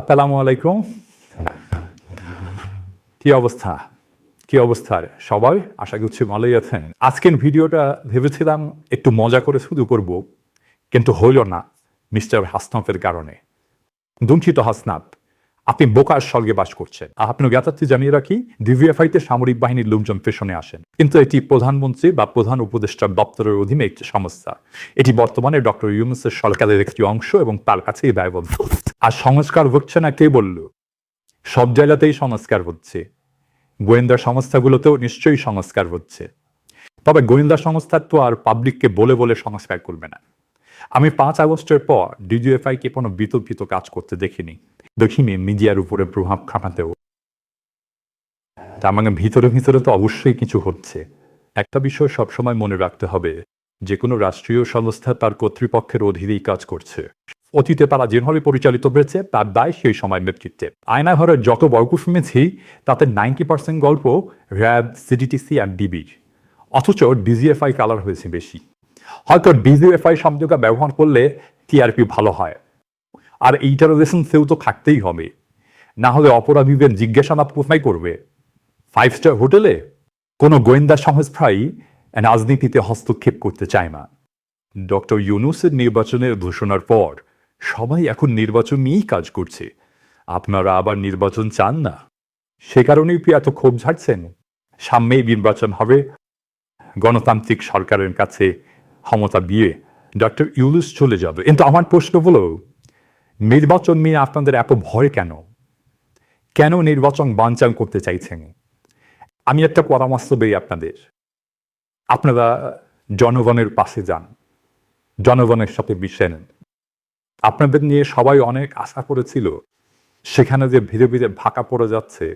আসসালামু আলাইকুম। কি অবস্থা? কি অবস্থা সবাই? আশা করছি ভালোই আছেন। আজকের ভিডিওটা ভেবেছিলাম একটু মজা করে শুরু করব, কিন্তু হইল না মিস্টার হাসনাফের কারণে। দুঃখিত হাসনাপ আপনি বোকার স্বর্গে বাস করছেন। আপনি জ্ঞাতার্থী জানিয়ে রাখি, ডিভিএফআইতে সামরিক বাহিনীর লোকজন পেছনে আসেন। কিন্তু এটি প্রধানমন্ত্রী বা প্রধান উপদেষ্টার দপ্তরের অধীনে একটি সমস্যা এটি বর্তমানে ডক্টর ইউনুসের সরকারের একটি অংশ এবং তার কাছেই দায়বদ্ধ আর সংস্কার হচ্ছে না কে বলল? সব জায়গাতেই সংস্কার হচ্ছে। গোয়েন্দা সংস্থাগুলোতেও নিশ্চয়ই সংস্কার হচ্ছে। তবে গোয়েন্দা সংস্থা তো আর পাবলিককে বলে বলে সংস্কার করবে না। আমি পাঁচ আগস্টের পর ডিজিএফআই কে কোনো বিতর্কিত কাজ করতে দেখিনি। দেখিনি মিডিয়ার উপরে প্রভাব খাটাতেও। তার মানে ভিতরে ভিতরে তো অবশ্যই কিছু হচ্ছে। একটা বিষয় সবসময় মনে রাখতে হবে, যে কোনো রাষ্ট্রীয় সংস্থা তার কর্তৃপক্ষের অধীনেই কাজ করছে। অতীতে তারা যেভাবে পরিচালিত হয়েছে, তার দায় সেই সময় নেতৃত্বে। আয়নাঘরের যত গল্প শুনেছি, তাতে নাইনটি পার্সেন্ট গল্প র্যাব, সিডিটিসি অ্যান্ড ডিবির অথচ ডিজিএফআই কালার হয়েছে বেশি। হয়তো ডিজিএফআই শব্দটা ব্যবহার করলে টিআরপি ভালো হয়। আর এইটার লেসন সেও তো থাকতেই হবে। না হলে অপরাধীদের জিজ্ঞাসাবাদ কোথায় করবে? ফাইভ স্টার হোটেলে? কোনো গোয়েন্দা সংস্থাই রাজনীতিতে হস্তক্ষেপ করতে চায় না। ডক্টর ইউনুসের নির্বাচনের ঘোষণার পর সবাই এখন নির্বাচন নিয়েই কাজ করছে। আপনারা আবার নির্বাচন চান না। সে কারণেই কি এত ক্ষোভ ঝাড়ছেন? সামনেই নির্বাচন হবে। গণতান্ত্রিক সরকারের কাছে ক্ষমতা বিয়ে ডক্টর ইউলুস চলে যাবে। কিন্তু আমার প্রশ্ন হলো, নির্বাচন নিয়ে আপনাদের এত ভয় কেন? কেন নির্বাচন বানচাল করতে চাইছেন? আমি একটা পরামর্শ দিই আপনাদের। আপনারা জনগণের পাশে যান। জনগণের সাথে মিশে নেন। আপনাদের নিয়ে সবাই অনেক আশা করেছিল, সেখানে যে ভিড়ে ভিড়ে ভাকা পড়ে যাচ্ছে,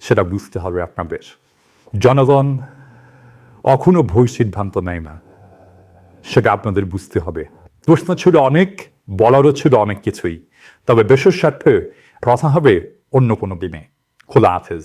সেটা বুঝতে হবে আপনাদের। জনগণ কখনো ভুল সিদ্ধান্ত নেয় না, সেটা আপনাদের বুঝতে হবে। প্রশ্ন ছিল অনেক, বলারও ছিল অনেক কিছুই, তবে দেশের স্বার্থে কথা হবে অন্য কোনো দিনে। খোলা হাফেজ।